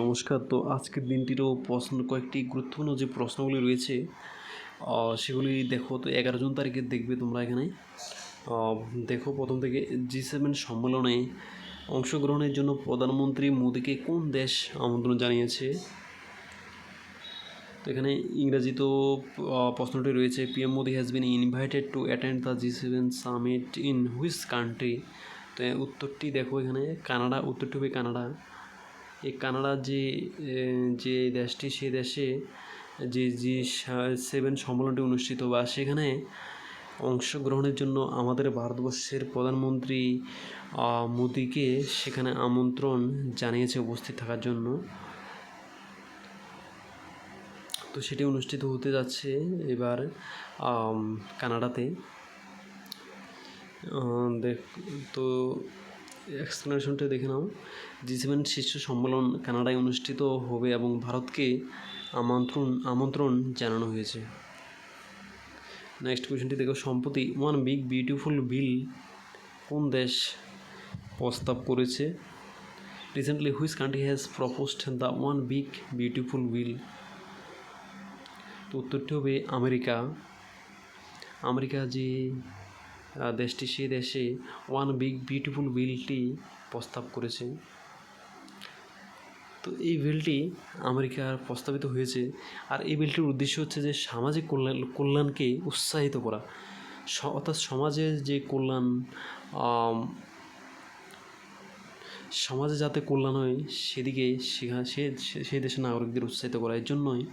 নমস্কার। তো আজকের দিনটিরও প্রশ্ন কয়েকটি গুরুত্বপূর্ণ যে প্রশ্নগুলি রয়েছে সেগুলি দেখো। তো এগারো জুন তারিখে দেখবে তোমরা এখানে। দেখো প্রথম থেকে জি সেভেন সম্মেলনে অংশগ্রহণের জন্য প্রধানমন্ত্রী মোদীকে কোন দেশ আমন্ত্রণ জানিয়েছে? তো এখানে ইংরাজিতেও আহ, প্রশ্নটি রয়েছে PM Modi has been invited to attend the G seven summit in which country তো উত্তরটি দেখো এখানে কানাডা উত্তরটি হবে কানাডা। এই কানাডার যে যে দেশটি, সেই দেশে যে জি সেভেন সম্মেলনটি অনুষ্ঠিত বা সেখানে অংশগ্রহণের জন্য আমাদের ভারতবর্ষের প্রধানমন্ত্রী মোদিকে সেখানে আমন্ত্রণ জানিয়েছে উপস্থিত থাকার জন্য। তো সেটি অনুষ্ঠিত হতে যাচ্ছে এবার কানাডাতে। দেখ, তো এক্সপ্লেনেশনটা দেখে নাও। জি সেভেন শীর্ষ সম্মেলন কানাডায় অনুষ্ঠিত হবে এবং ভারতকে আমন্ত্রণ আমন্ত্রণ জানানো হয়েছে। নেক্সট কোয়েশ্চেনটি দেখো, সম্প্রতি ওয়ান বিগ বিউটিফুল বিল কোন দেশ প্রস্তাব করেছে? Recently which country has proposed the one big beautiful bill তো উত্তরটি হবে আমেরিকা। আমেরিকা যে দেশটি সেই দেশে ওয়ান বিগ বিউটিফুল বিলটি প্রস্তাব করেছে। তো এই বিলটি আমেরিকার প্রস্তাবিত হয়েছে। আর এই বিলটির উদ্দেশ্য হচ্ছে যে সামাজিক কল্যাণ, কল্যাণকে উৎসাহিত করা। অর্থাৎ সমাজের যে কল্যাণ সমাজে যাতে কল্যাণ হয়, সেদিকে সে, সে- সেই দেশের নাগরিকদের উৎসাহিত করা। এর জন্যই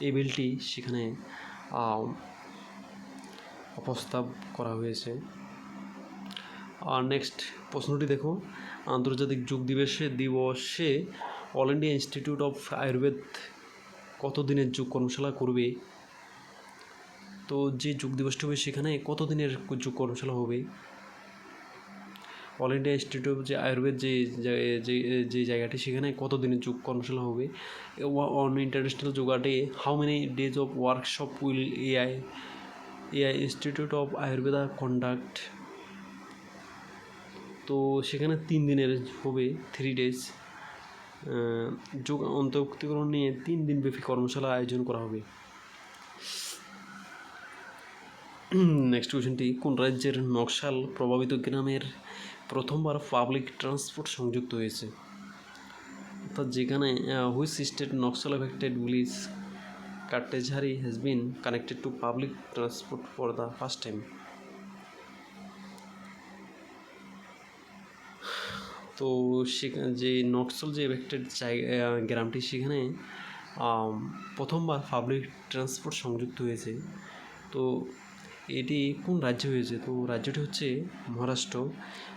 এই বিলটি সেখানে প্রস্তাব করা হয়েছে। আর নেক্সট প্রশ্নটি দেখো। আন্তর্জাতিক যোগ দিবসে দিবসে All India Institute of Ayurveda কত দিনের যোগ কর্মশালা করবে? তো যে যোগ দিবসটি হবে সেখানে কত দিনের যোগ কর্মশালা হবে? অল ইন্ডিয়া ইনস্টিটিউট যে আয়ুর্বেদ যে যে জায়গাটি, সেখানে কত দিনের যোগ কর্মশালা হবে? On International Yoga Day how many days of workshop will AI AI Institute of Ayurveda conduct তো সেখানে তিন দিনের হবে থ্রি ডেজ যোগ অন্তর্ভুক্তিকরণ নিয়ে তিন দিন ব্যাপী কর্মশালা আয়োজন করা হবে। নেক্সট কোয়েশনটি কোন রাজ্যের নকশাল প্রভাবিত গ্রামের প্রথমবার পাবলিক ট্রান্সপোর্ট সংযুক্ত হয়েছে? অর্থাৎ যেখানে which state Naxal affected village Katejhari has been connected to public transport for the first time তো সেখানে যে নকশাল যে এফেক্টেড জায়গা গ্রামটি সেখানে প্রথমবার পাবলিক ট্রান্সপোর্ট সংযুক্ত হয়েছে। তো এটি কোন রাজ্যে হয়েছে? তো রাজ্যটি হচ্ছে মহারাষ্ট্র।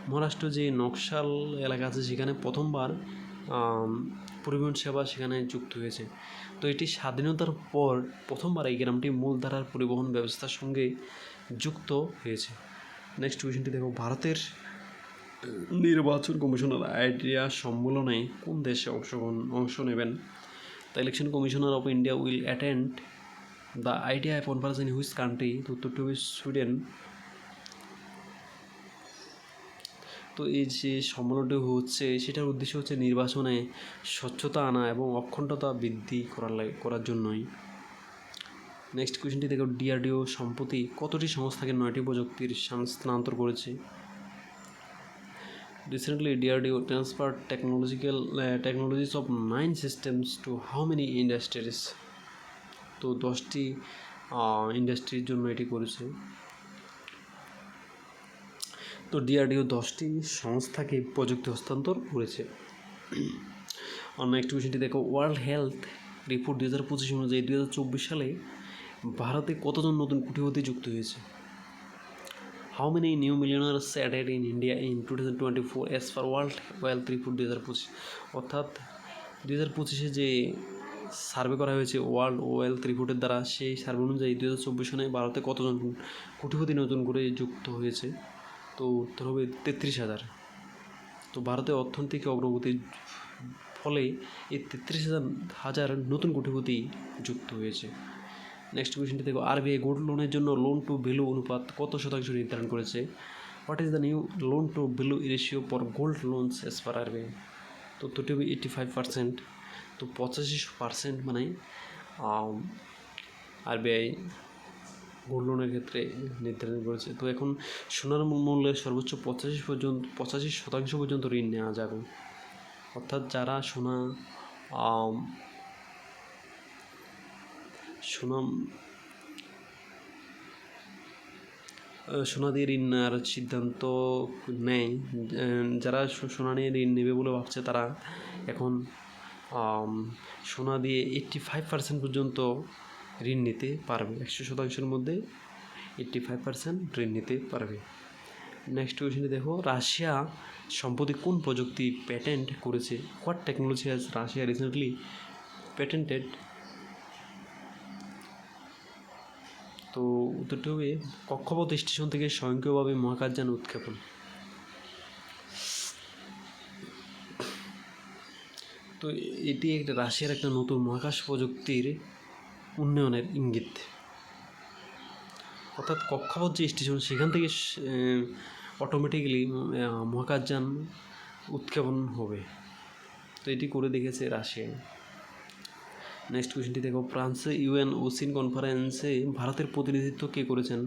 মহারাষ্ট্র যে নকশাল এলাকা আছে সেখানে প্রথমবার পরিবহন সেবা সেখানে যুক্ত হয়েছে। তো এটি স্বাধীনতার পর প্রথমবার এই গ্রামটি মূলধারার পরিবহন ব্যবস্থার সঙ্গে যুক্ত হয়েছে। নেক্সট কোয়েশনটি দেখো, ভারতের নির্বাচন কমিশনার আইডিয়া সম্মেলনে কোন দেশে অংশগ্রহণ, অংশ নেবেন? The election commissioner of India will attend the IDEA conference in which country তো উত্তরটি হবে সুইডেন। তো এই যে সম্মেলনটি হচ্ছে সেটার উদ্দেশ্য হচ্ছে নির্বাচনে স্বচ্ছতা আনা এবং অখণ্ডতা বৃদ্ধি করার করার জন্যই। নেক্সট কোয়েশ্চেনটি দেখো ডিআরডিও সম্প্রতি কতটি সংস্থাকে নয়টি প্রযুক্তির স্থানান্তর করেছে? DRDO transferred technological uh, technologies of nine systems to how many industries? তো দশটি ইন্ডাস্ট্রির জন্য এটি করেছে। তো ডিআরডিও দশটি সংস্থাকে প্রযুক্তি হস্তান্তর করেছে। অন্য একটি বিষয়টি দেখো ওয়ার্ল্ড হেলথ রিপোর্ট দু হাজার পঁচিশ অনুযায়ী দু হাজার চব্বিশ সালে ভারতে কতজন নতুন কোটিপতি যুক্ত হয়েছে? How many new millionaires added in India in two thousand twenty four as per World Wealth Report দু হাজার পঁচিশ? অর্থাৎ দু হাজার পঁচিশে যে সার্ভে করা হয়েছে ওয়ার্ল্ড ওয়েলথ রিপোর্টের দ্বারা, সেই সার্ভে অনুযায়ী দু হাজার চব্বিশ সনে ভারতে কতজন কোটিপতি নতুন করে যুক্ত হয়েছে? তো উত্তর হবে তেত্রিশ হাজার। তো ভারতের অর্থনৈতিক অগ্রগতির ফলে এই তেত্রিশ হাজার হাজার নতুন কোটিপতি যুক্ত হয়েছে। নেক্সট কোয়েশ্চনটি দেখো আরবিআই গোল্ড লোনের জন্য লোন টু ভ্যালু অনুপাত কত শতাংশ নির্ধারণ করেছে? What is the new loan to value ratio for gold loans as per RBI তো উত্তরটি হবে এইট্টি ফাইভ পার্সেন্ট তো পঁচাশি পার্সেন্ট মানে আরবিআই গোল্ড লোনের ক্ষেত্রে নির্ধারণ করেছে। তো এখন সোনার মূল্যের সর্বোচ্চ পঁচাশি পর্যন্ত, পঁচাশি শতাংশ পর্যন্ত ঋণ নেওয়া যাবে। অর্থাৎ যারা সোনা সোনা সোনা দিয়ে ঋণ নেওয়ার সিদ্ধান্ত নেয় যারা সোনা নিয়ে ঋণ নেবে বলে ভাবছে তারা এখন সোনা দিয়ে এইট্টি ফাইভ পার্সেন্ট পর্যন্ত ঋণ নিতে পারবে। একশো শতাংশের মধ্যে এইট্টি ফাইভ পার্সেন্ট ঋণ নিতে পারবে। নেক্সট কোয়েশনটি দেখো, রাশিয়া সম্প্রতি কোন প্রযুক্তি প্যাটেন্ট করেছে? What technology has Russia recently patented তো উত্তরটি হবে, কক্ষপথ স্টেশন থেকে স্বয়ংক্রিয়ভাবে মহাকাশযান উৎক্ষেপণ। তো এটি একটা রাশিয়ার একটা নতুন মহাকাশ প্রযুক্তির উন্নয়নের ইঙ্গিত। অর্থাৎ কক্ষপথ যে স্টেশন, সেখান থেকে অটোমেটিক্যালি মহাকাশযান উৎক্ষেপণ হবে। তো এটি করে দেখেছে রাশিয়া। নেক্সট কোয়েশ্চেনটি দেখো, ফ্রান্সে ইউএন ওসিন কনফারেন্সে ভারতের প্রতিনিধিত্ব কে করেছেন?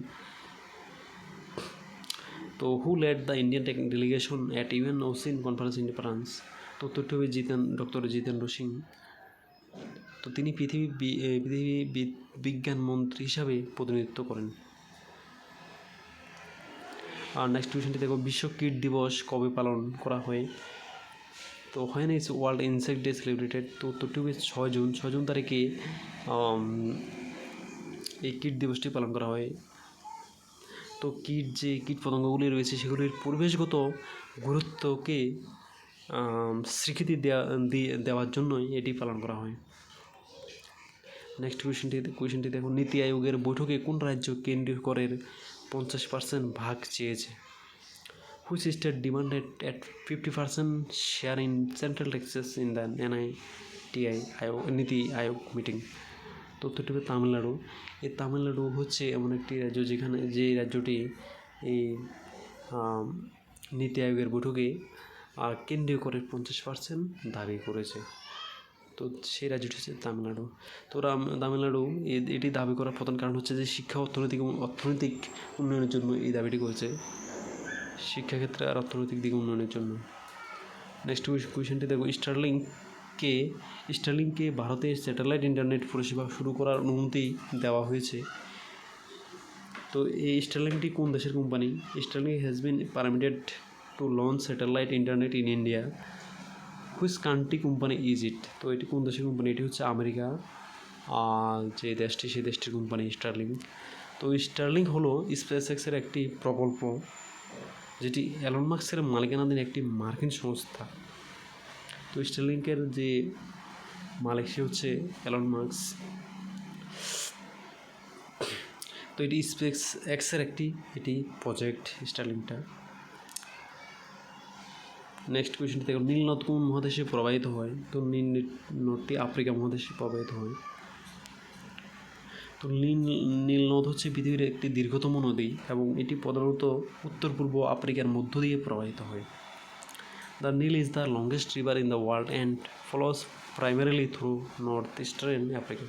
তো who led the Indian delegation at UN O ocean conference in France তো উত্তরটি হবে জিতেন ডক্টর জিতেন্দ্র সিং। তো তিনি পৃথিবী পৃথিবী বিজ্ঞান মন্ত্রী হিসাবে প্রতিনিধিত্ব করেন। আর নেক্সট কোয়েশ্চেনটি দেখো, বিশ্ব কীট দিবস কবে পালন করা হয়? তো হয় না ওয়ার্ল্ড ইনসেক্ট ডে সেলিব্রেটেড তো উত্তরটি হবে ছয় জুন। ছয় জুন তারিখে এই কীট দিবসটি পালন করা হয়। তো কীট যে কীট পতঙ্গগুলি রয়েছে, সেগুলির পরিবেশগত গুরুত্বকে স্বীকৃতি দেওয়া দেওয়ার জন্যই এটি পালন করা হয়। নেক্সট কোয়েশ্চেনটি কোয়েশ্চেনটি দেখো নীতি আয়োগের বৈঠকে কোন রাজ্য কেন্দ্রীয় করের পঞ্চাশ পার্সেন্ট ভাগ চেয়েছে? Which state demanded at fifty percent share in central taxes in the NITI Aayog NITI Aayog meeting তথ্যটি হবে তামিলনাড়ু। এই তামিলনাড়ু হচ্ছে এমন একটি রাজ্য যেখানে, যে রাজ্যটি এই নীতি আয়োগের বৈঠকে কেন্দ্রীয় করের পঞ্চাশ পার্সেন্ট দাবি করেছে। তো সেই রাজ্যটি হচ্ছে তামিলনাড়ু। তো তামিলনাড়ু এটি দাবি করার প্রধান কারণ হচ্ছে যে শিক্ষা, অর্থনৈতিক অর্থনৈতিক উন্নয়নের জন্য এই দাবিটি করেছে। শিক্ষাক্ষেত্রে আর অর্থনৈতিক দিক উন্নয়নের জন্য। নেক্সট কোয়েশ্চেনটি দেখো স্টারলিংকে স্টারলিংকে ভারতের স্যাটেলাইট ইন্টারনেট পরিষেবা শুরু করার অনুমতি দেওয়া হয়েছে। তো এই স্টারলিংটি কোন দেশের company Starlink has been permitted to launch satellite internet in India which country company is it তো এটি কোন দেশের কোম্পানি এটি হচ্ছে আমেরিকা। আর যে দেশটি, সেই দেশটির কোম্পানি স্টার্লিং তো স্টার্লিং হলো স্পেস এক্সের একটি প্রকল্প, যেটি অ্যালন মার্কসের মালিকানাধীন একটি মার্কিন সংস্থা। তো স্টারলিংকের যে মালিক, সে হচ্ছে অ্যালন মার্কস তো এটি স্পেস এক্সের একটি, এটি প্রজেক্ট স্টারলিংটা নেক্সট কোয়েশ্চেনটি দেখো নীল নদ কোন মহাদেশে প্রবাহিত হয়? তো নীল নদটি আফ্রিকা মহাদেশে প্রবাহিত হয়। তো নীল নীল নদ হচ্ছে পৃথিবীর একটি দীর্ঘতম নদী এবং এটি প্রধানত উত্তর পূর্ব আফ্রিকার মধ্য দিয়ে প্রবাহিত হয়। The Nile is the longest river in the world and flows primarily through north eastern Africa